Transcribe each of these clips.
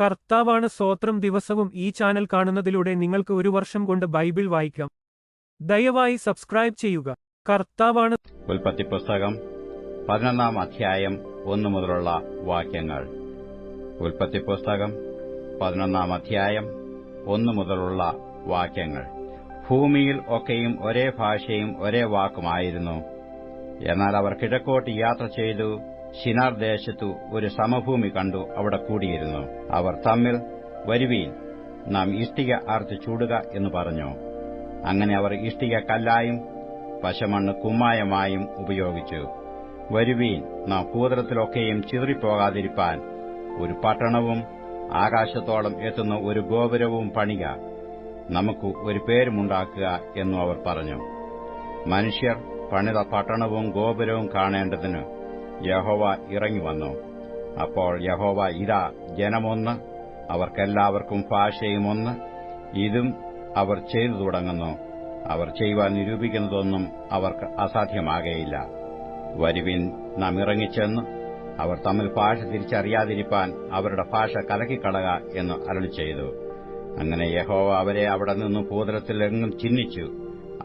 കർത്താവാണ് സ്വോത്രം ദിവസവും ഈ ചാനൽ കാണുന്നതിലൂടെ നിങ്ങൾക്ക് ഒരു വർഷം കൊണ്ട് ബൈബിൾ വായിക്കാം. ദയവായി സബ്സ്ക്രൈബ് ചെയ്യുക. കർത്താവാണ് ഉൽപ്പത്തി പുസ്തകം പതിനൊന്നാം അധ്യായം ഒന്നു മുതലുള്ള വാക്യങ്ങൾ. ഉൽപ്പത്തി പുസ്തകം പതിനൊന്നാം അധ്യായം ഒന്നു മുതലുള്ള വാക്യങ്ങൾ. ഭൂമിയിൽ ഒക്കെയും ഒരേ ഭാഷയും ഒരേ വാക്കുമായിരുന്നു. എന്നാൽ അവർ കിഴക്കോട്ട് യാത്ര ചെയ്തു ശിനാർ ദേശത്തു ഒരു സമഭൂമി കണ്ടു അവിടെ കൂടിയിരുന്നു. അവർ തമ്മിൽ വരുവീൻ നാം ഇഷ്ടിക ആർത്ത് ചൂടുക എന്ന് പറഞ്ഞു. അങ്ങനെ അവർ ഇഷ്ടിക കല്ലായും പശമണ്ണ് കുമ്മായമായും ഉപയോഗിച്ചു. വരുവീൻ നാം ഭൂതലത്തിലൊക്കെയും ചിതറിപ്പോകാതിരിപ്പാൻ ഒരു പട്ടണവും ആകാശത്തോളം എത്തുന്ന ഒരു ഗോപുരവും പണിക. നമുക്ക് ഒരു പേരുമുണ്ടാക്കുക എന്നു അവർ പറഞ്ഞു. മനുഷ്യർ പണിത പട്ടണവും ഗോപുരവും കാണേണ്ടതിന് യഹോവ ഇറങ്ങിവന്നു. അപ്പോൾ യഹോവ ഇതാ ജനമൊന്ന് അവർക്കെല്ലാവർക്കും ഭാഷയും ഒന്ന് ഇതും അവർ ചെയ്തു തുടങ്ങുന്നു. അവർ ചെയ്യുവാൻ നിരൂപിക്കുന്നതൊന്നും അവർക്ക് അസാധ്യമാകയില്ല. വരുവിൻ നാം ഇറങ്ങിച്ചെന്ന് അവർ തമ്മിൽ ഭാഷ തിരിച്ചറിയാതിരിപ്പാൻ അവരുടെ ഭാഷ കലക്കിക്കളക എന്ന് അരളി ചെയ്തു. അങ്ങനെ യഹോവ അവരെ അവിടെ നിന്നും ഭൂതലത്തിലെങ്ങും ചിഹ്നിച്ചു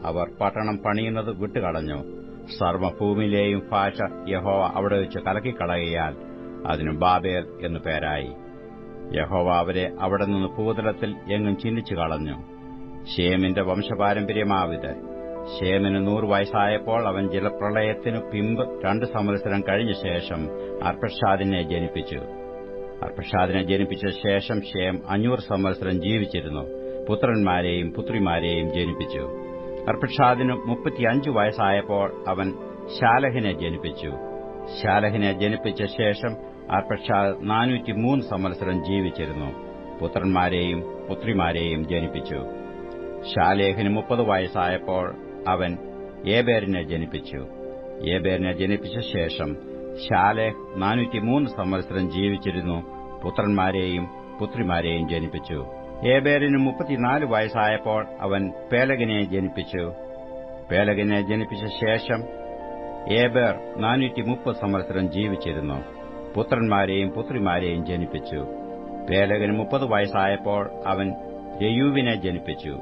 അവർ പട്ടണം പണിയുന്നത് വിട്ടുകളഞ്ഞു. സർവഭൂമിയിലെയും ഭാഷ യഹോവ അവിടെ വെച്ച് കലക്കിക്കളയാൽ അതിന് ബാബേൽ എന്നു പേരായി. യഹോവ അവരെ അവിടെ നിന്ന് ഭൂതലത്തിൽ എങ്ങും ചിന്തിച്ചു കളഞ്ഞു. ഷേമിന്റെ വംശപാരമ്പര്യമാവിത്. ഷേമിന് നൂറ് വയസ്സായപ്പോൾ അവൻ ജലപ്രളയത്തിനു പിമ്പ് രണ്ട് സംവത്സരം കഴിഞ്ഞ ശേഷം അർപ്പഷാദിനെ ജനിപ്പിച്ചു. അർപ്പഷാദിനെ ജനിപ്പിച്ച ശേഷം ഷേം അഞ്ഞൂറ് സംവത്സരം ജീവിച്ചിരുന്നു. പുത്രന്മാരെയും പുത്രിമാരെയും ജനിപ്പിച്ചു. അർപ്പഷാദിന് മുപ്പത്തിയഞ്ചു വയസ്സായപ്പോൾ അവൻ ശാലഹിനെ ജനിപ്പിച്ചു. ശാലഹിനെ ജനിപ്പിച്ച ശേഷം അർപ്പഷാദ് നാനൂറ്റിമൂന്ന് സംവത്സരം ജീവിച്ചിരുന്നു. പുത്രന്മാരെയും പുത്രിമാരെയും ജനിപ്പിച്ചു. ശാലേഹിന് മുപ്പത് വയസ്സായപ്പോൾ അവൻ ഏബേറിനെ ജനിപ്പിച്ചു. ഏബേറിനെ ജനിപ്പിച്ച ശേഷം ശാലേഹ് നാനൂറ്റിമൂന്ന് സംവത്സരം ജീവിച്ചിരുന്നു. പുത്രന്മാരെയും പുത്രിമാരെയും ജനിപ്പിച്ചു. ഏബേരിന് മുപ്പത്തിനാല് വയസ്സായപ്പോൾ അവൻ പേലകിനെ ജനിപ്പിച്ചു. പേലകിനെ ജനിപ്പിച്ച ശേഷം ഏബേർ നാനൂറ്റി മുപ്പത് സംവത്സരം ജീവിച്ചിരുന്നു. പുത്രന്മാരെയും പുത്രിമാരെയും ജനിപ്പിച്ചു. പേലകന് മുപ്പത് വയസ്സായപ്പോൾ അവൻ രയൂവിനെ ജനിപ്പിച്ചു.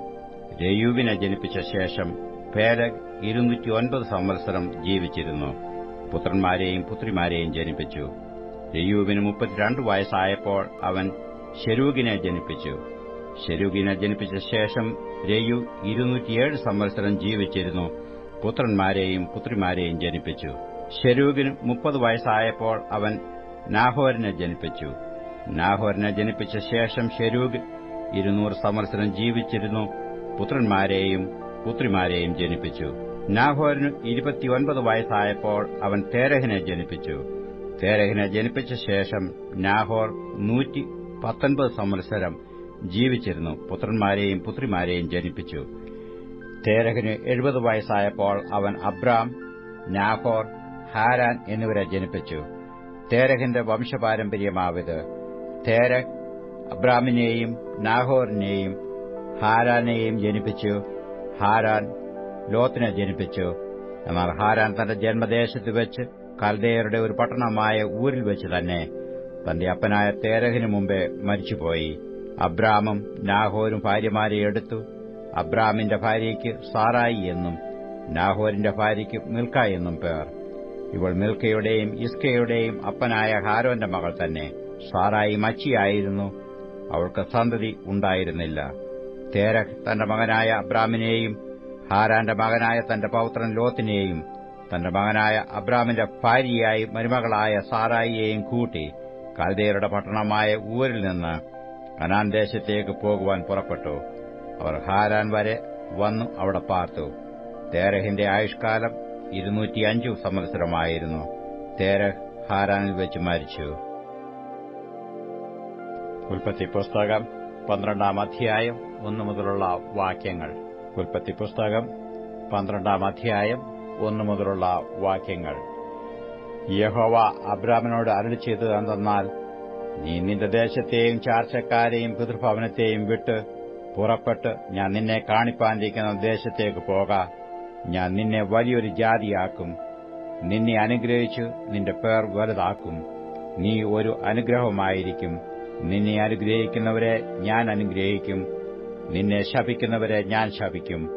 രയൂവിനെ ജനിപ്പിച്ച ശേഷം പേലക് ഇരുന്നൂറ്റി ഒൻപത് സംവത്സരം ജീവിച്ചിരുന്നു. പുത്രന്മാരെയും പുത്രിമാരെയും ജനിപ്പിച്ചു. രയൂവിന് മുപ്പത്തിരണ്ട് വയസ്സായപ്പോൾ അവൻ ഷെരൂഗിനെ ജനിപ്പിച്ചു. ഷെരൂഗിനെ ജനിപ്പിച്ച ശേഷം രയു ഇരുന്നൂറ്റിയേഴ് സംവത്സരം ജീവിച്ചിരുന്നു. പുത്രന്മാരെയും പുത്രിമാരെയും ജനിപ്പിച്ചു. ഷെരൂഗിന് മുപ്പത് വയസ്സായപ്പോൾ അവൻ നാഹോരിനെ ജനിപ്പിച്ചു. നാഹോരിനെ ജനിപ്പിച്ച ശേഷം ഷെരൂഗ് ഇരുന്നൂറ് സംവത്സരം ജീവിച്ചിരുന്നു. പുത്രന്മാരെയും പുത്രിമാരെയും ജനിപ്പിച്ചു. നാഹോരിന് ഇരുപത്തിയൊൻപത് വയസ്സായപ്പോൾ അവൻ തേരഹിനെ ജനിപ്പിച്ചു. തേരഹിനെ ജനിപ്പിച്ച ശേഷം നാഹോർ നൂറ്റി പത്തൊൻപത് സംവത്സരം ജീവിച്ചിരുന്നു. പുത്രന്മാരെയും പുത്രിമാരെയും ജനിപ്പിച്ചു. തേരഹിന് എഴുപത് വയസ്സായപ്പോൾ അവൻ അബ്രാം നാഹോർ ഹാരാൻ എന്നിവരെ ജനിപ്പിച്ചു. തേരഹിന്റെ വംശപാരമ്പര്യമാവിത്. തേരഹ് അബ്രാമിനെയും നാഹോറിനെയും ഹാരാനെയും ജനിപ്പിച്ചു. ഹാരാൻ ലോത്തിനെ ജനിപ്പിച്ചു. എന്നാൽ ഹാരാൻ തന്റെ ജന്മദേശത്ത് വെച്ച് കൽദേയരുടെ ഒരു പട്ടണമായ ഊരിൽ വെച്ച് തന്നെ തന്റെ അപ്പനായ തേരഹിനു മുമ്പേ മരിച്ചുപോയി. അബ്രാമും നാഹോരും ഭാര്യമാരെ എടുത്തു. അബ്രാമിന്റെ ഭാര്യയ്ക്ക് സാറായി എന്നും നാഹോരിന്റെ ഭാര്യയ്ക്ക് മിൽക്ക എന്നും പേർ. ഇവൾ മിൽക്കയുടെയും ഇസ്കയുടെയും അപ്പനായ ഹാരോന്റെ മകൾ തന്നെ. സാറായി മച്ചിയായിരുന്നു. അവൾക്ക് സന്തതി ഉണ്ടായിരുന്നില്ല. തേരഹ് തന്റെ മകനായ അബ്രാമിനെയും ഹാരാന്റെ മകനായ തന്റെ പൗത്രൻ ലോത്തിനെയും തന്റെ മകനായ അബ്രാമിന്റെ ഭാര്യയായി മരുമകളായ സാറായിയെയും കൂട്ടി കൽദേരുടെ പട്ടണമായ ഊരിൽ നിന്ന് കനാൻ ദേശത്തേക്ക് പോകുവാൻ പുറപ്പെട്ടു. അവർ ഹാരാൻ വരെ വന്നു അവിടെ പാർത്തു. തേരഹിന്റെ ആയുഷ്കാലം ഇരുന്നൂറ്റിയഞ്ചു സംവത്സരമായിരുന്നു. തേരഹ് ഹാരാനിൽ വെച്ച് മരിച്ചു. ഉൽപ്പത്തി പുസ്തകം പന്ത്രണ്ടാം അധ്യായം ഒന്നു മുതലുള്ള വാക്യങ്ങൾ. ഉൽപ്പത്തി പുസ്തകം പന്ത്രണ്ടാം അധ്യായം ഒന്നു മുതലുള്ള വാക്യങ്ങൾ. യഹോവ അബ്രാമിനോട് അരളി ചെയ്തത് എന്തെന്നാൽ നീ നിന്റെ ദേശത്തെയും ചാർച്ചക്കാരെയും പിതൃഭവനത്തെയും വിട്ട് പുറപ്പെട്ട് ഞാൻ നിന്നെ കാണിപ്പാനിരിക്കുന്ന ദേശത്തേക്ക് പോക. ഞാൻ നിന്നെ വലിയൊരു ജാതിയാക്കും. നിന്നെ അനുഗ്രഹിച്ചു നിന്റെ പേർ വലുതാക്കും. നീ ഒരു അനുഗ്രഹമായിരിക്കും നിന്നെ അനുഗ്രഹിക്കുന്നവരെ ഞാൻ അനുഗ്രഹിക്കും. നിന്നെ ശപിക്കുന്നവരെ ഞാൻ ശപിക്കും.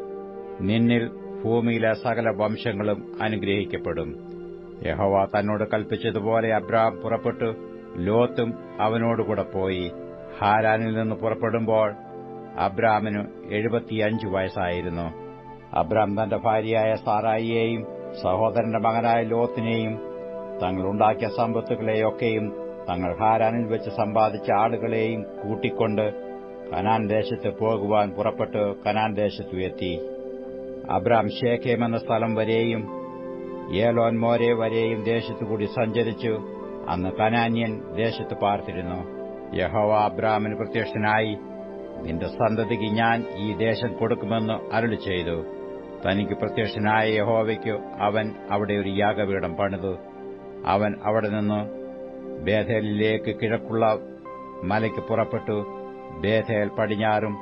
നിന്നിൽ ഭൂമിയിലെ സകല വംശങ്ങളും അനുഗ്രഹിക്കപ്പെടും. യഹോവ തന്നോട് കൽപ്പിച്ചതുപോലെ അബ്രാം പുറപ്പെട്ടു. ലോത്തും അവനോടുകൂടെ പോയി ഹാരാനിൽ നിന്ന് പുറപ്പെടുമ്പോൾ അബ്രാമിന് എഴുപത്തിയഞ്ചു വയസ്സായിരുന്നു. അബ്രാം തന്റെ ഭാര്യയായ സാറായിയെയും സഹോദരന്റെ മകനായ ലോത്തിനെയും തങ്ങളുണ്ടാക്കിയ സമ്പത്തുകളെയൊക്കെയും തങ്ങൾ ഹാരാനിൽ വെച്ച് സമ്പാദിച്ച ആളുകളെയും കൂട്ടിക്കൊണ്ട് കനാൻ ദേശത്ത് പോകുവാൻ പുറപ്പെട്ട് കനാൻ ദേശത്തു എത്തി. അബ്രാം ഷേഖേം എന്ന സ്ഥലം വരെയും ഏലോൻ മോരെ വരെയും ദേശത്തുകൂടി സഞ്ചരിച്ചു. അന്ന് കനാന്യൻ ദേശത്ത് പാർത്തിരുന്നു. യഹോവ അബ്രാമിന് പ്രത്യക്ഷനായി നിന്റെ സന്തതിക്ക് ഞാൻ ഈ ദേശം കൊടുക്കുമെന്ന് അരുളി ചെയ്തു. തനിക്ക് പ്രത്യക്ഷനായ യഹോവയ്ക്ക് അവൻ അവിടെ ഒരു യാഗപീഠം പണിതു. അവൻ അവിടെ നിന്ന് ബേഥേലിലേക്ക് കിഴക്കുള്ള മലയ്ക്ക് പുറപ്പെട്ടു. ബേഥേൽ പടിഞ്ഞാറും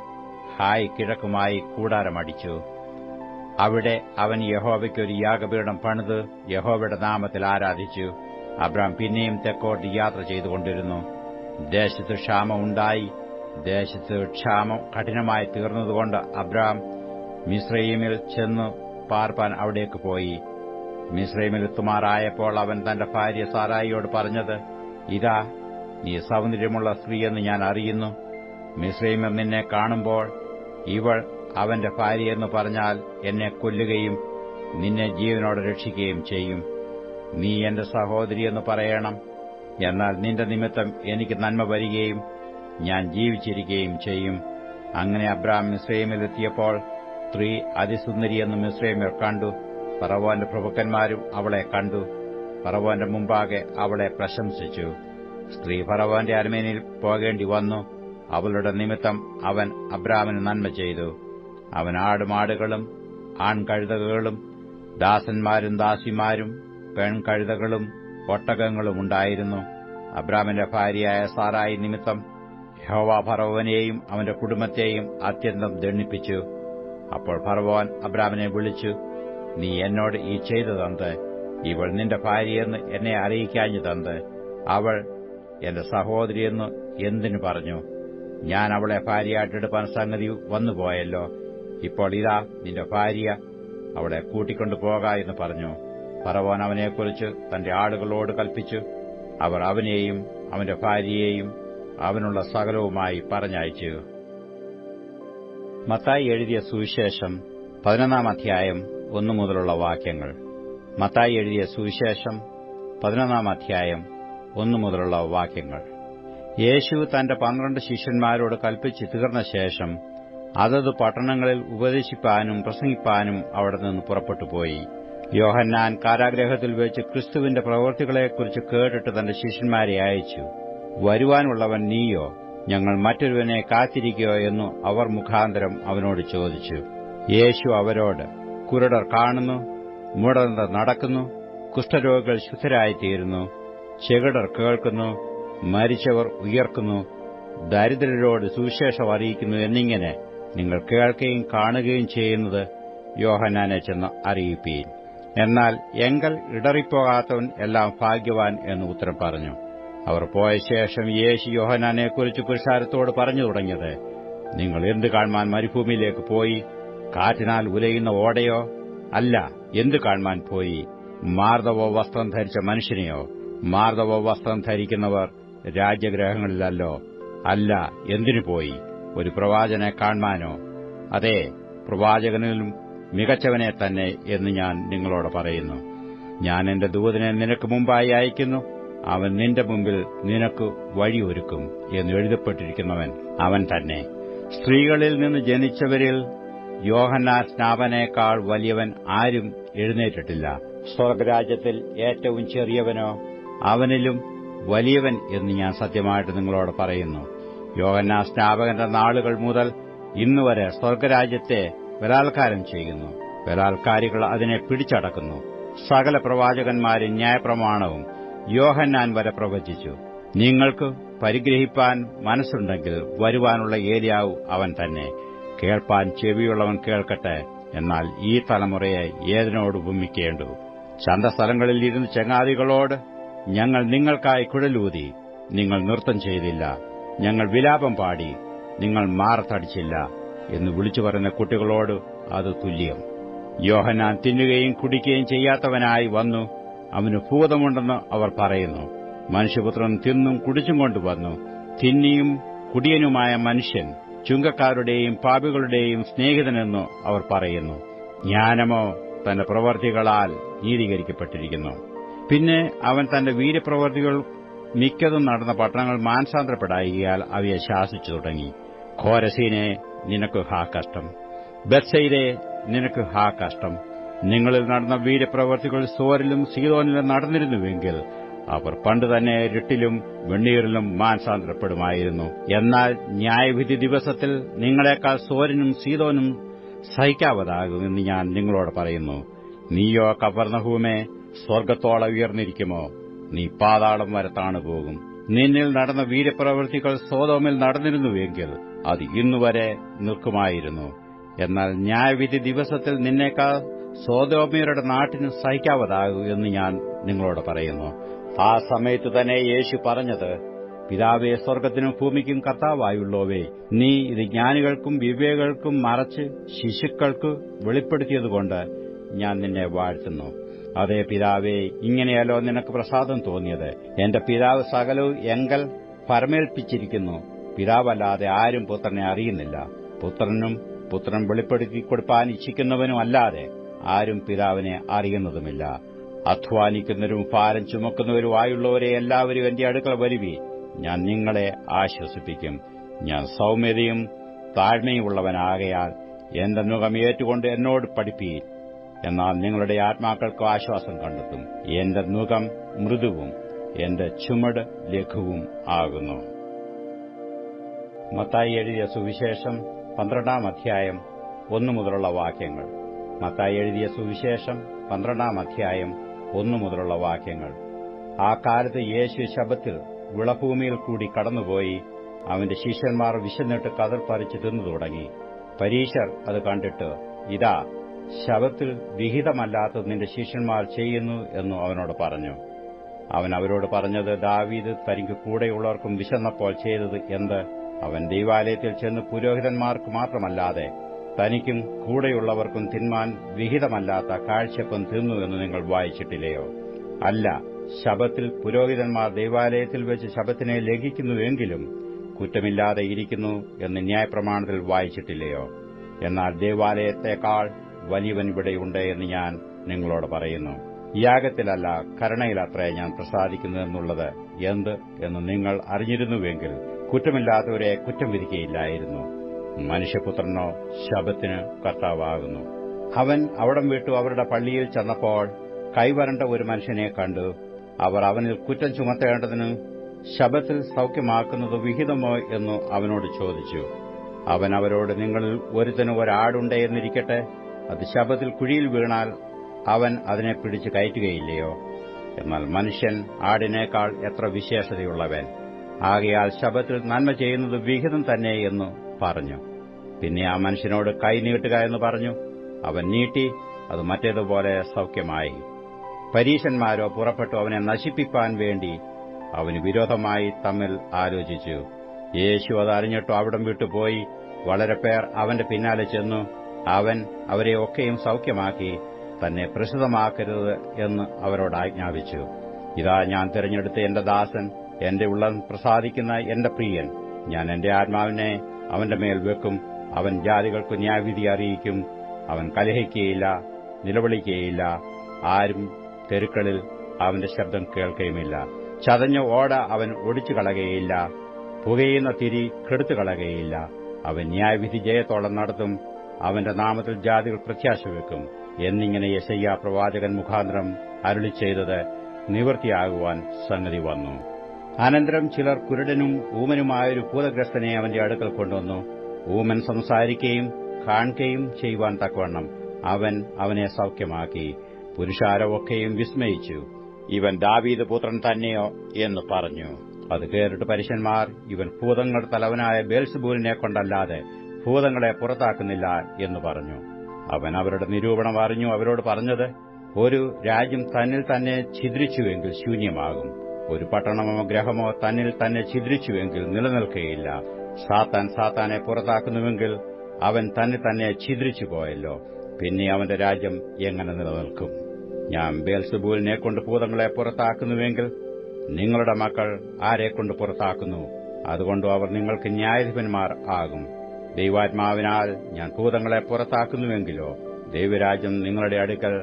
ഹായ് കിഴക്കുമായി കൂടാരമടിച്ചു അവിടെ അവൻ യഹോവയ്ക്ക് ഒരു യാഗപീഠം പണിത് യഹോവയുടെ നാമത്തിൽ ആരാധിച്ചു. അബ്രാം പിന്നെയും തെക്കോട്ട് യാത്ര ചെയ്തുകൊണ്ടിരുന്നു. ദേശത്ത് ക്ഷാമം ഉണ്ടായി. ദേശത്ത് ക്ഷാമം കഠിനമായി തീർന്നതുകൊണ്ട് അബ്രാം മിസ്രൈമിൽ ചെന്ന് പാർപ്പാൻ അവിടേക്ക് പോയി. മിശ്രൈമിൽ എത്തുമാറായപ്പോൾ അവൻ തന്റെ ഭാര്യ സാറായിയോട് പറഞ്ഞത് ഇതാ നീ സൗന്ദര്യമുള്ള സ്ത്രീയെന്ന് ഞാൻ അറിയുന്നു. മിശ്രൈമിൽ നിന്നെ കാണുമ്പോൾ ഇവൾ അവന്റെ ഭാര്യയെന്ന് പറഞ്ഞാൽ എന്നെ കൊല്ലുകയും നിന്നെ ജീവനോടെ രക്ഷിക്കുകയും ചെയ്യും. നീ എന്റെ സഹോദരിയെന്ന് പറയണം. എന്നാൽ നിന്റെ നിമിത്തം എനിക്ക് നന്മ വരികയും ഞാൻ ജീവിച്ചിരിക്കുകയും ചെയ്യും. അങ്ങനെ അബ്രാം മിശ്രയമിലെത്തിയപ്പോൾ സ്ത്രീ അതിസുന്ദരിയെന്ന് മിശ്രയമിൽ കണ്ടു. പറവോന്റെ പ്രഭുക്കന്മാരും അവളെ കണ്ടു. പറവോന്റെ മുമ്പാകെ അവളെ പ്രശംസിച്ചു. സ്ത്രീ പറവോന്റെ അരമേനിൽ പോകേണ്ടി വന്നു. അവളുടെ നിമിത്തം അവൻ അബ്രാമിന് നന്മ ചെയ്തു. അവൻ ആടുമാടുകളും ആൺകഴുതകളും ദാസന്മാരും ദാസിമാരും പെൺകഴുതകളും ഒട്ടകങ്ങളും ഉണ്ടായിരുന്നു. അബ്രാമിന്റെ ഭാര്യയായ സാറായി നിമിത്തം യഹോവ ഫറവനെയും അവന്റെ കുടുംബത്തെയും അത്യന്തം ദണ്ണിപ്പിച്ചു അപ്പോൾ ഫറവോൻ അബ്രാമിനെ വിളിച്ചു നീ എന്നോട് ഈ ചെയ്തു തന്ത് ഇവൾ നിന്റെ ഭാര്യയെന്ന് എന്നെ അറിയിക്കാഞ്ഞതെന്ത് അവൾ എന്റെ സഹോദരിയെന്ന് എന്തിനു പറഞ്ഞു? ഞാൻ അവളെ ഭാര്യയായിട്ടെടുപ്പാൻ സംഗതി വന്നുപോയല്ലോ ഇപ്പോൾ ഇതാ നിന്റെ ഭാര്യ അവളെ കൂട്ടിക്കൊണ്ടുപോകാ എന്ന് പറഞ്ഞു. ഫറവോൻ അവനെക്കുറിച്ച് തന്റെ ആടുകളോട് കൽപ്പിച്ചു അവർ അവനെയും അവന്റെ ഭാര്യയെയും അവനുള്ള സകലവുമായി പറഞ്ഞയച്ചു. മത്തായി എഴുതിയ സുവിശേഷം പതിനൊന്നാം അധ്യായം ഒന്നു മുതലുള്ള വാക്യങ്ങൾ. മത്തായി എഴുതിയ സുവിശേഷം പതിനൊന്നാം അധ്യായം ഒന്നു മുതലുള്ള വാക്യങ്ങൾ. യേശു തന്റെ പന്ത്രണ്ട് ശിഷ്യന്മാരോട് കൽപ്പിച്ച് തീർന്ന ശേഷം അതത് പട്ടണങ്ങളിൽ ഉപദേശിപ്പാനും പ്രസംഗിപ്പാനും അവിടെ നിന്ന് പുറപ്പെട്ടുപോയി. യോഹന്നാൻ കാരാഗ്രഹത്തിൽ വെച്ച് ക്രിസ്തുവിന്റെ പ്രവൃത്തികളെക്കുറിച്ച് കേട്ടിട്ട് തന്റെ ശിഷ്യന്മാരെ അയച്ചു വരുവാനുള്ളവൻ നീയോ? ഞങ്ങൾ മറ്റൊരുവനെ കാത്തിരിക്കുകയോ എന്നു അവർ മുഖാന്തരം അവനോട് ചോദിച്ചു. യേശു അവരോട് കുരുടർ കാണുന്നു മുടന്തർ നടക്കുന്നു കുഷ്ഠരോഗികൾ ശുദ്ധരായിത്തീരുന്നു ചെകിടർ കേൾക്കുന്നു മരിച്ചവർ ഉയർക്കുന്നു ദരിദ്രരോട് സുവിശേഷം അറിയിക്കുന്നു എന്നിങ്ങനെ നിങ്ങൾ കേൾക്കുകയും കാണുകയും ചെയ്യുന്നത് യോഹനാനെ ചെന്ന് അറിയിപ്പീൻ. എന്നാൽ എങ്കൽ ഇടറിപ്പോകാത്തവൻ എല്ലാം ഭാഗ്യവാൻ എന്ന് ഉത്തരം പറഞ്ഞു. അവർ പോയ ശേഷം യേശു യോഹനാനെക്കുറിച്ച് പുരുഷാരത്തോട് പറഞ്ഞു തുടങ്ങിയത് നിങ്ങൾ എന്ത് കാണുവാൻ മരുഭൂമിയിലേക്ക് പോയി? കാറ്റിനാൽ ഉലയുന്ന ഓടയോ? അല്ല എന്ത് കാണുവാൻ പോയി? മാർദവ വസ്ത്രം ധരിച്ച മനുഷ്യനെയോ? മാർദവ വസ്ത്രം ധരിക്കുന്നവർ രാജ്യഗ്രഹങ്ങളിലല്ലോ? അല്ല എന്തിനു പോയി? ഒരു പ്രവാചനെ കാണുവാനോ അതെ പ്രവാചകനിലും മികച്ചവനെ തന്നെ എന്ന് ഞാൻ നിങ്ങളോട് പറയുന്നു. ഞാൻ എന്റെ ദൂതനെ നിനക്ക് മുമ്പായി അയക്കുന്നു. അവൻ നിന്റെ മുമ്പിൽ നിനക്ക് വഴിയൊരുക്കും എന്ന് എഴുതപ്പെട്ടിരിക്കുന്നവൻ അവൻ തന്നെ. സ്ത്രീകളിൽ നിന്ന് ജനിച്ചവരിൽ യോഹന്നാ സ്നാപനേക്കാൾ വലിയവൻ ആരും എഴുന്നേറ്റിട്ടില്ല. സ്വർഗരാജ്യത്തിൽ ഏറ്റവും ചെറിയവനോ അവനിലും വലിയവൻ എന്ന് ഞാൻ സത്യമായിട്ട് നിങ്ങളോട് പറയുന്നു. യോഹന്നാ സ്നാപകന്റെ നാളുകൾ മുതൽ ഇന്നുവരെ സ്വർഗരാജ്യത്തെ ബലാത്കാരം ചെയ്യുന്നു. ബലാത്കാരികൾ അതിനെ പിടിച്ചടക്കുന്നു. സകല പ്രവാചകന്മാരെ ന്യായപ്രമാണവും യോഹന്നാൻ വരെ പ്രവചിച്ചു. നിങ്ങൾക്ക് പരിഗ്രഹിപ്പാൻ മനസ്സുണ്ടെങ്കിൽ വരുവാനുള്ള ഏരിയാവ് അവൻ തന്നെ. കേൾപ്പാൻ ചെവിയുള്ളവൻ കേൾക്കട്ടെ. എന്നാൽ ഈ തലമുറയെ ഏതിനോട് ഉപമിക്കേണ്ടു? ചന്തസ്ഥലങ്ങളിൽ ഇരുന്ന് ചങ്ങാതികളോട് ഞങ്ങൾ നിങ്ങൾക്കായി കുഴലൂതി. നിങ്ങൾ നൃത്തം ചെയ്തില്ല. ഞങ്ങൾ വിലാപം പാടി. നിങ്ങൾ മാറത്തടിച്ചില്ല. എന്ന് വിളിച്ചു പറഞ്ഞ കുട്ടികളോട് അത് തുല്യം. യോഹനാൻ തിന്നുകയും കുടിക്കുകയും ചെയ്യാത്തവനായി വന്നു. അവന് ഭൂതമുണ്ടെന്ന് അവർ പറയുന്നു. മനുഷ്യപുത്രൻ തിന്നും കുടിച്ചും കൊണ്ടുവന്നു. തിന്നിയും കുടിയനുമായ മനുഷ്യൻ ചുങ്കക്കാരുടെയും പാപികളുടെയും സ്നേഹിതനെന്നു അവർ പറയുന്നു. ജ്ഞാനമോ തന്റെ പ്രവർത്തികളാൽ നീതീകരിക്കപ്പെട്ടിരിക്കുന്നു. പിന്നെ അവൻ തന്റെ വീര്യപ്രവർത്തികൾ മിക്കതും നടന്ന പട്ടണങ്ങൾ മാനസാന്തരപ്പെടായികയാൽ അവയെ ശാസിച്ചു തുടങ്ങി. ഖോരസീനെ നിനക്ക് ഹാ കഷ്ടം. ബത്സയിലെ നിനക്ക് ഹാ കഷ്ടം. നിങ്ങളിൽ നടന്ന വീരപ്രവർത്തികൾ സോരിലും സീതോനിലും നടന്നിരുന്നുവെങ്കിൽ അവർ പണ്ട് തന്നെ ഇരുട്ടിലും വെണ്ണീറിലും മാനസാന്തരപ്പെടുമായിരുന്നു എന്നാൽ ന്യായവിധി ദിവസത്തിൽ നിങ്ങളെക്കാൾ സോരനും സീതോനും സഹിക്കാവതാകുമെന്ന് ഞാൻ നിങ്ങളോട് പറയുന്നു. നീയോ കവർണഹൂമേ സ്വർഗത്തോളം ഉയർന്നിരിക്കുമോ? നീ പാതാളം വരെ താണുപോകും. നിന്നിൽ നടന്ന വീരപ്രവൃത്തികൾ സോതോമിൽ നടന്നിരുന്നുവെങ്കിൽ അത് ഇന്നുവരെ നിൽക്കുമായിരുന്നു. എന്നാൽ ന്യായവിധി ദിവസത്തിൽ നിന്നേക്കാൾ സോതോമിയരുടെ നാട്ടിന് സഹിക്കാവതാകൂ എന്ന് ഞാൻ നിങ്ങളോട് പറയുന്നു. ആ സമയത്ത് തന്നെ യേശു പറഞ്ഞത് പിതാവേ സ്വർഗത്തിനും ഭൂമിക്കും കർത്താവായുള്ളോവേ നീ ഇത് ജ്ഞാനികൾക്കും വിവേകൾക്കും മറച്ച് ശിശുക്കൾക്ക് വെളിപ്പെടുത്തിയതുകൊണ്ട് ഞാൻ നിന്നെ വാഴ്ത്തുന്നു. അതേ പിതാവേ ഇങ്ങനെയല്ലോ നിനക്ക് പ്രസാദം തോന്നിയത്. എന്റെ പിതാവ് സകലവും എങ്കൽ പരമേൽപ്പിച്ചിരിക്കുന്നു. പിതാവല്ലാതെ ആരും പുത്രനെ അറിയുന്നില്ല. പുത്രനും പുത്രൻ വെളിപ്പെടുത്തി കൊടുപ്പാൻ ഇച്ഛിക്കുന്നവനും അല്ലാതെ ആരും പിതാവിനെ അറിയുന്നതുമില്ല. അധ്വാനിക്കുന്നവരും ഭാരം ചുമക്കുന്നവരുമായുള്ളവരെ എല്ലാവരും എന്റെ അടുക്കൽ വരുവി. ഞാൻ നിങ്ങളെ ആശ്വസിപ്പിക്കും. ഞാൻ സൗമ്യതയും താഴ്മയുമുള്ളവനാകയാൽ എന്റെ മുഖം ഏറ്റുകൊണ്ട് എന്നോട് പഠിപ്പീൻ. എന്നാൽ നിങ്ങളുടെ ആത്മാക്കൾക്ക് ആശ്വാസം കണ്ടെത്തും. എന്റെ മുഖം മൃദുവും എന്റെ ചുമട് ലഘുവും ആകുന്നു. മത്തായി എഴുതിയ സുവിശേഷം പന്ത്രണ്ടാം അധ്യായം ഒന്നു മുതലുള്ള വാക്യങ്ങൾ. മത്തായി എഴുതിയ സുവിശേഷം പന്ത്രണ്ടാം അധ്യായം ഒന്നു മുതലുള്ള വാക്യങ്ങൾ. ആ കാലത്ത് യേശു ശബത്തിൽ വിളഭൂമിയിൽ കൂടി കടന്നുപോയി. അവന്റെ ശിഷ്യന്മാർ വിശന്നിട്ട് കതർ പറിച്ചു തിന്നു തുടങ്ങി. പരീശർ അത് കണ്ടിട്ട് ഇതാ ശവത്തിൽ വിഹിതമല്ലാത്തത് നിന്റെ ശിഷ്യന്മാർ ചെയ്യുന്നു എന്നു അവനോട് പറഞ്ഞു. അവൻ അവരോട് പറഞ്ഞത് ദാവീദ് തനിക്ക് കൂടെയുള്ളവർക്കും വിശന്നപ്പോൾ ചെയ്തത് എന്ത്? അവൻ ദൈവാലയത്തിൽ ചെന്ന് പുരോഹിതന്മാർക്ക് മാത്രമല്ലാതെ തനിക്കും കൂടെയുള്ളവർക്കും തിന്മാൻ വിഹിതമല്ലാത്ത കാഴ്ചപ്പം തിന്നു എന്ന് നിങ്ങൾ വായിച്ചിട്ടില്ലയോ? അല്ല ശബത്തിൽ പുരോഹിതന്മാർ ദൈവാലയത്തിൽ വെച്ച് ശബത്തിനെ ലംഘിക്കുന്നുവെങ്കിലും കുറ്റമില്ലാതെ ഇരിക്കുന്നു എന്ന് ന്യായപ്രമാണത്തിൽ വായിച്ചിട്ടില്ലയോ? എന്നാൽ ദേവാലയത്തെക്കാൾ വലിയവൻ ഇവിടെയുണ്ട് എന്ന് ഞാൻ നിങ്ങളോട് പറയുന്നു. യാഗത്തിലല്ല കരുണയിലത്രേ ഞാൻ പ്രസാദിക്കുന്നതെന്നുള്ളത് എന്ത് എന്ന് നിങ്ങൾ അറിഞ്ഞിരുന്നുവെങ്കിൽ കുറ്റമില്ലാത്തവരെ കുറ്റം വിധിക്കുകയില്ലായിരുന്നു. മനുഷ്യപുത്രനോ ശബത്തിന് കർത്താവാകുന്നു. അവൻ അവിടം വിട്ടു അവരുടെ പള്ളിയിൽ ചെന്നപ്പോൾ കൈവരണ്ട ഒരു മനുഷ്യനെ കണ്ടു. അവർ അവനിൽ കുറ്റം ചുമത്തേണ്ടതിന് ശബത്തിൽ സൌഖ്യമാക്കുന്നത് വിഹിതമോ എന്നു അവനോട് ചോദിച്ചു. അവൻ അവരോട് നിങ്ങളിൽ ഒരുത്തന് ഒരാടുണ്ടേ എന്നിരിക്കട്ടെ. അത് ശബത്തിൽ കുഴിയിൽ വീണാൽ അവൻ അതിനെ പിടിച്ച് കയറ്റുകയില്ലയോ? എന്നാൽ മനുഷ്യൻ ആടിനേക്കാൾ എത്ര വിശേഷതയുള്ളവൻ. ആകയാൽ ശബത്തിൽ നന്മ ചെയ്യുന്നത് വിഹിതം തന്നെ എന്ന് പറഞ്ഞു. പിന്നെ ആ മനുഷ്യനോട് കൈ നീട്ടുക എന്ന് പറഞ്ഞു. അവൻ നീട്ടി അത് മറ്റേതുപോലെ സൌഖ്യമായി. പരീശന്മാരോ പുറപ്പെട്ടു അവനെ നശിപ്പിക്കാൻ വേണ്ടി അവന് വിരോധമായി തമ്മിൽ ആലോചിച്ചു. യേശു അത് അറിഞ്ഞിട്ടു അവിടം വിട്ടുപോയി വളരെ പേർ അവന്റെ പിന്നാലെ ചെന്നു. അവൻ അവരെ ഒക്കെയും സൌഖ്യമാക്കി തന്നെ പ്രസിദ്ധമാക്കരുത് എന്ന് അവരോട് ആജ്ഞാപിച്ചു. ഇതാ ഞാൻ തിരഞ്ഞെടുത്ത എന്റെ ദാസൻ എന്റെ ഉള്ളം പ്രസാദിക്കുന്ന എന്റെ പ്രിയൻ. ഞാൻ എന്റെ ആത്മാവിനെ അവന്റെ മേൽ വെക്കും. അവൻ ജാതികൾക്ക് ന്യായവിധി അറിയിക്കും. അവൻ കലഹിക്കുകയില്ല നിലവിളിക്കുകയില്ല ആരും തെരുക്കളിൽ അവന്റെ ശബ്ദം കേൾക്കുകയുമില്ല ചതഞ്ഞ ഓട അവൻ ഒടിച്ചു കളകയില്ല. പുകയുന്ന തിരി കെടുത്തു കളകയില്ല. അവൻ ന്യായവിധി ജയത്തോളം നടത്തും. അവന്റെ നാമത്തിൽ ജാതികൾ പ്രത്യാശ വെക്കും. എന്നിങ്ങനെ യശയ്യ പ്രവാചകൻ മുഖാന്തരം അരുളി ചെയ്തത് നിവൃത്തിയാകുവാൻ സംഗതി വന്നു. അനന്തരം ചിലർ കുരുടനും ഊമനുമായൊരു ഭൂതഗ്രസ്തനെ അവന്റെ അടുക്കൽ കൊണ്ടുവന്നു. ഊമൻ സംസാരിക്കുകയും കാണുകയും ചെയ്യുവാൻ തക്കവണ്ണം അവൻ അവനെ സൌഖ്യമാക്കി. പുരുഷാരമൊക്കെയും വിസ്മയിച്ചു. ഇവൻ ദാവീദ് പുത്രൻ തന്നെയോ എന്ന് പറഞ്ഞു. അത് കേറിട്ട് പരുഷന്മാർ ഇവൻ ഭൂതങ്ങളുടെ തലവനായ ബേൽസുബൂലിനെ കൊണ്ടല്ലാതെ ഭൂതങ്ങളെ പുറത്താക്കുന്നില്ല എന്ന് പറഞ്ഞു. അവൻ അവരുടെ നിരൂപണം അറിഞ്ഞു അവരോട് പറഞ്ഞത് ഒരു രാജ്യം തന്നിൽ തന്നെ ഛിദ്രിച്ചുവെങ്കിൽ ശൂന്യമാകും. ഒരു പട്ടണമോ ഗ്രഹമോ തന്നിൽ തന്നെ ഛിദ്രിച്ചുവെങ്കിൽ നിലനിൽക്കുകയില്ല സാത്താൻ സാത്താനെ പുറത്താക്കുന്നുവെങ്കിൽ അവൻ തന്നെ തന്നെ ഛിദ്രിച്ചു പോയല്ലോ പിന്നെ അവന്റെ രാജ്യം എങ്ങനെ നിലനിൽക്കും? ഞാൻ ബേൽസുബൂലിനെ കൊണ്ട് ഭൂതങ്ങളെ പുറത്താക്കുന്നുവെങ്കിൽ നിങ്ങളുടെ മക്കൾ ആരെക്കൊണ്ട് പുറത്താക്കുന്നു? അതുകൊണ്ട് അവർ നിങ്ങൾക്ക് ന്യായാധിപന്മാർ ആകും. ദൈവാത്മാവിനാൽ ഞാൻ ഭൂതങ്ങളെ പുറത്താക്കുന്നുവെങ്കിലോ ദൈവരാജ്യം നിങ്ങളുടെ അടുക്കൽ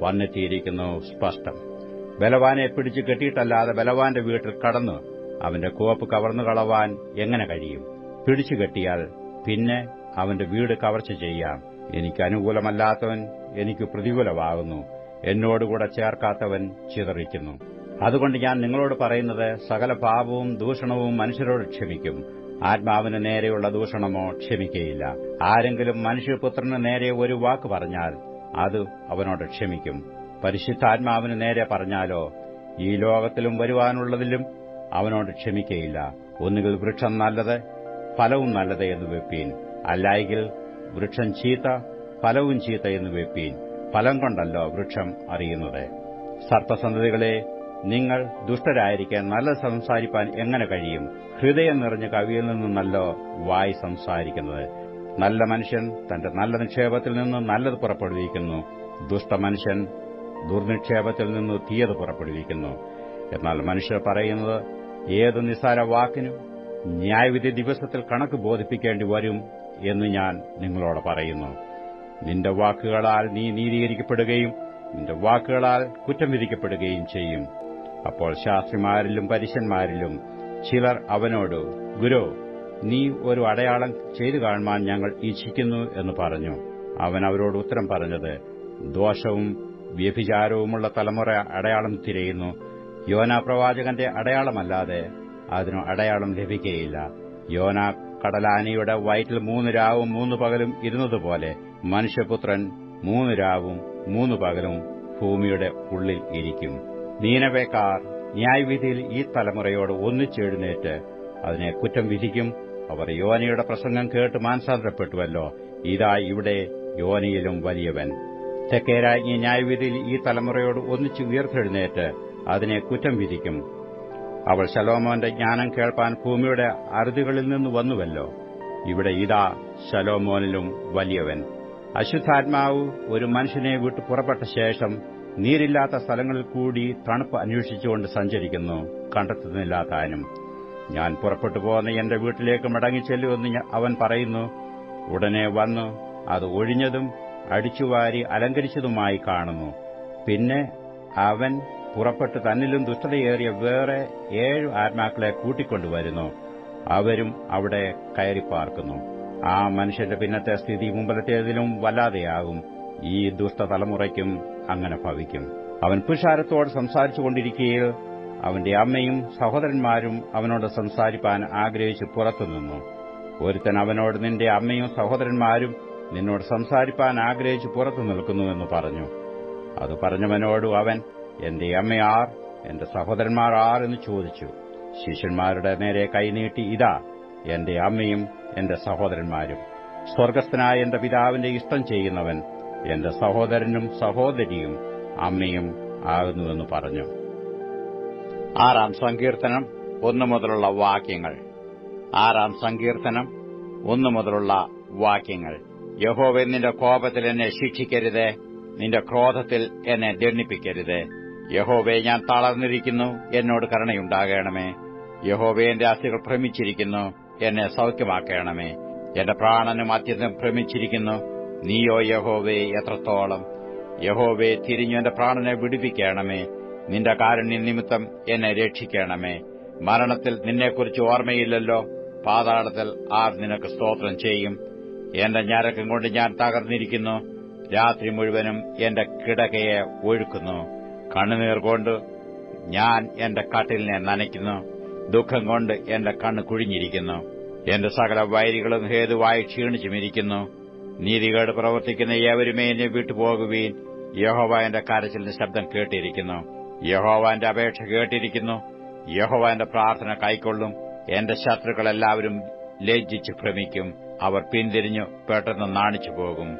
വന്നെത്തിയിരിക്കുന്നു സ്പഷ്ടം. ബലവാനെ പിടിച്ചു കെട്ടിയിട്ടല്ലാതെ ബലവാന്റെ വീട്ടിൽ കടന്ന് അവന്റെ കോപ്പ് കവർന്നു കളവാൻ എങ്ങനെ കഴിയും? പിടിച്ചു കെട്ടിയാൽ പിന്നെ അവന്റെ വീട് കവർച്ച ചെയ്യാം. എനിക്ക് അനുകൂലമല്ലാത്തവൻ എനിക്ക് പ്രതികൂലമാകുന്നു. എന്നോടുകൂടെ ചേർക്കാത്തവൻ ചിതറിക്കുന്നു. അതുകൊണ്ട് ഞാൻ നിങ്ങളോട് പറയുന്നത് സകല പാപവും ദൂഷണവും മനുഷ്യരോട് ക്ഷമിക്കും. ആത്മാവിന് നേരെയുള്ള ദൂഷണമോ ക്ഷമിക്കയില്ല. ആരെങ്കിലും മനുഷ്യപുത്രന് നേരെ ഒരു വാക്ക് പറഞ്ഞാൽ അത് അവനോട് ക്ഷമിക്കും. പരിശുദ്ധാത്മാവിന് നേരെ പറഞ്ഞാലോ ഈ ലോകത്തിലും വരുവാനുള്ളതിലും അവനോട് ക്ഷമിക്കയില്ല. ഒന്നുകിൽ വൃക്ഷം നല്ലത് ഫലവും നല്ലത് എന്ന് വെപ്പീൻ. അല്ലായെങ്കിൽ വൃക്ഷം ചീത്ത ഫലവും ചീത്ത എന്ന് വെപ്പീൻ. ഫലം കൊണ്ടല്ലോ വൃക്ഷം അറിയുന്നത്. സർപ്പസന്തതികളെ നിങ്ങൾ ദുഷ്ടരായിരിക്കാൻ നല്ല സംസാരിപ്പാൻ എങ്ങനെ കഴിയും? ഹൃദയം നിറഞ്ഞ കവിയിൽ നിന്നല്ലോ വായി സംസാരിക്കുന്നത്. നല്ല മനുഷ്യൻ തന്റെ നല്ല നിക്ഷേപത്തിൽ നിന്ന് നല്ലത് പുറപ്പെടുവിക്കുന്നു. ദുഷ്ടമനുഷ്യൻ ദുർനിക്ഷേപത്തിൽ നിന്ന് തീയത് പുറപ്പെടുവിക്കുന്നു. എന്നാൽ മനുഷ്യർ പറയുന്നത് ഏത് നിസ്സാര വാക്കിനും ന്യായവിധി ദിവസത്തിൽ കണക്ക് ബോധിപ്പിക്കേണ്ടി വരും എന്ന് ഞാൻ നിങ്ങളോട് പറയുന്നു. നിന്റെ വാക്കുകളാൽ നീ നീതീകരിക്കപ്പെടുകയും നിന്റെ വാക്കുകളാൽ കുറ്റം വിധിക്കപ്പെടുകയും ചെയ്യും. അപ്പോൾ ശാസ്ത്രിമാരിലും പരീശന്മാരിലും ചിലർ അവനോട് ഗുരു നീ ഒരു അടയാളം ചെയ്തു കാണുവാൻ ഞങ്ങൾ ഇച്ഛിക്കുന്നു എന്ന് പറഞ്ഞു. അവൻ അവരോട് ഉത്തരം പറഞ്ഞത് ദോഷവും വ്യഭിചാരവുമുള്ള തലമുറ അടയാളം തിരയുന്നു. യോനാ പ്രവാചകന്റെ അടയാളമല്ലാതെ അതിനു അടയാളം ലഭിക്കുകയില്ല യോന കടലാനയുടെ വയറ്റിൽ മൂന്ന് രാവും മൂന്ന് പകലും ഇരുന്നതുപോലെ മനുഷ്യപുത്രൻ മൂന്ന് രാവും മൂന്ന് പകലും ഭൂമിയുടെ ഉള്ളിൽ ഇരിക്കും. നീനവേക്കാർ ന്യായവിധിയിൽ ഈ തലമുറയോട് ഒന്നിച്ചെഴുന്നേറ്റ് അതിനെ കുറ്റം വിധിക്കും. അവർ യോനയുടെ പ്രസംഗം കേട്ട് മാനസാന്തരപ്പെട്ടുവല്ലോ ഇതാ ഇവിടെ യോനയിലും വലിയവൻ. തെക്കേരാജ്ഞി ന്യായവിധിയിൽ ഈ തലമുറയോട് ഒന്നിച്ച് ഉയർത്തെഴുന്നേറ്റ് അതിനെ കുറ്റം വിധിക്കും. അവൾ ശലോമോന്റെ ജ്ഞാനം കേൾപ്പാൻ ഭൂമിയുടെ അറുതികളിൽ നിന്ന് വന്നുവല്ലോ. ഇവിടെ ഇതാ ശലോമോനിലും വലിയവൻ. അശുദ്ധാത്മാവ് ഒരു മനുഷ്യനെ വിട്ടു പുറപ്പെട്ട ശേഷം നീരില്ലാത്ത സ്ഥലങ്ങളിൽ കൂടി തണുപ്പ് അന്വേഷിച്ചുകൊണ്ട് സഞ്ചരിക്കുന്നു. കണ്ടെത്തുന്നില്ല താനും ഞാൻ പുറപ്പെട്ടു പോകുന്ന എന്റെ വീട്ടിലേക്ക് മടങ്ങിച്ചെല്ലുമെന്ന് അവൻ പറയുന്നു. ഉടനെ വന്നു. അത് ഒഴിഞ്ഞതും അടിച്ചുവാരി അലങ്കരിച്ചതുമായി കാണുന്നു. പിന്നെ അവൻ പുറപ്പെട്ട് തന്നിലും ദുഷ്ടതയേറിയ വേറെ ഏഴ് ആത്മാക്കളെ കൂട്ടിക്കൊണ്ടുവരുന്നു. അവരും അവിടെ കയറിപ്പാർക്കുന്നു ആ മനുഷ്യന്റെ പിന്നത്തെ സ്ഥിതി മുമ്പലത്തേതിലും വല്ലാതെയാകും. ഈ ദുഷ്ടതലമുറയ്ക്കും അങ്ങനെ ഭവിക്കും. അവൻ പുരുഷാരത്തോട് സംസാരിച്ചുകൊണ്ടിരിക്കുകയിൽ അവന്റെ അമ്മയും സഹോദരന്മാരും അവനോട് സംസാരിപ്പാൻ ആഗ്രഹിച്ച് പുറത്തുനിന്നു. ഒരുത്തൻ അവനോട് നിന്റെ അമ്മയും സഹോദരന്മാരും നിന്നോട് സംസാരിപ്പാൻ ആഗ്രഹിച്ച് പുറത്തു നിൽക്കുന്നുവെന്ന് പറഞ്ഞു. അത് പറഞ്ഞവനോടു അവൻ എന്റെ അമ്മയാർ എന്റെ സഹോദരന്മാർ ആർ എന്ന് ചോദിച്ചു. ശിഷ്യന്മാരുടെ നേരെ കൈനീട്ടി ഇതാ എന്റെ അമ്മയും എന്റെ സഹോദരന്മാരും. സ്വർഗസ്ഥനായ എന്റെ പിതാവിന്റെ ഇഷ്ടം ചെയ്യുന്നവൻ എന്റെ സഹോദരനും സഹോദരിയും അമ്മയും ആകുന്നുവെന്ന് പറഞ്ഞു. ആറാം സങ്കീർത്തനം ഒന്നു മുതലുള്ള വാക്യങ്ങൾ. ആറാം സങ്കീർത്തനം ഒന്നു മുതലുള്ള വാക്യങ്ങൾ. യഹോവെ നിന്റെ കോപത്തിൽ എന്നെ ശിക്ഷിക്കരുത്. നിന്റെ ക്രോധത്തിൽ എന്നെ ദണ്ണിപ്പിക്കരുത് യഹോവെ ഞാൻ തളർന്നിരിക്കുന്നു. എന്നോട് കരുണയുണ്ടാകണമേ. യഹോവെ എന്റെ അസ്ഥികൾ ഭ്രമിച്ചിരിക്കുന്നു. എന്നെ സൗഖ്യമാക്കണമേ. എന്റെ പ്രാണനും അത്യന്തം ഭ്രമിച്ചിരിക്കുന്നു. നീയോ യഹോവെ എത്രത്തോളം. യഹോവെ തിരിഞ്ഞു എന്റെ പ്രാണനെ വിടുവിക്കണമേ. നിന്റെ കാരുണ്യ നിമിത്തം എന്നെ രക്ഷിക്കണമേ. മരണത്തിൽ നിന്നെക്കുറിച്ച് ഓർമ്മയില്ലല്ലോ. പാതാളത്തിൽ ആർ നിനക്ക് സ്തോത്രം ചെയ്യും. എന്റെ ഞരക്കം കൊണ്ട് ഞാൻ തകർന്നിരിക്കുന്നു. രാത്രി മുഴുവനും എന്റെ കിടകയെ ഒഴുക്കുന്നു. കണ്ണുനീർ കൊണ്ട് ഞാൻ എന്റെ കട്ടിലിനെ നനയ്ക്കുന്നു. ദുഃഖം കൊണ്ട് എന്റെ കണ്ണ് കുഴിഞ്ഞിരിക്കുന്നു. എന്റെ സകല വൈരികളും ഹേതുവായി ക്ഷീണിച്ചുമിരിക്കുന്നു നീതികേട് പ്രവർത്തിക്കുന്ന ഏവരുമേ എന്നെ വിട്ടുപോകുവീൻ. യഹോവ എന്റെ കരച്ചിലിന് ശബ്ദം കേട്ടിരിക്കുന്നു. യഹോവ എന്റെ അപേക്ഷ കേട്ടിരിക്കുന്നു. യഹോവ എന്റെ പ്രാർത്ഥന കൈക്കൊള്ളും. എന്റെ ശത്രുക്കളെല്ലാവരും ലജ്ജിച്ച് ഭ്രമിക്കും. അവർ പിന്തിരിഞ്ഞു പെട്ടെന്ന് നാണിച്ചു പോകും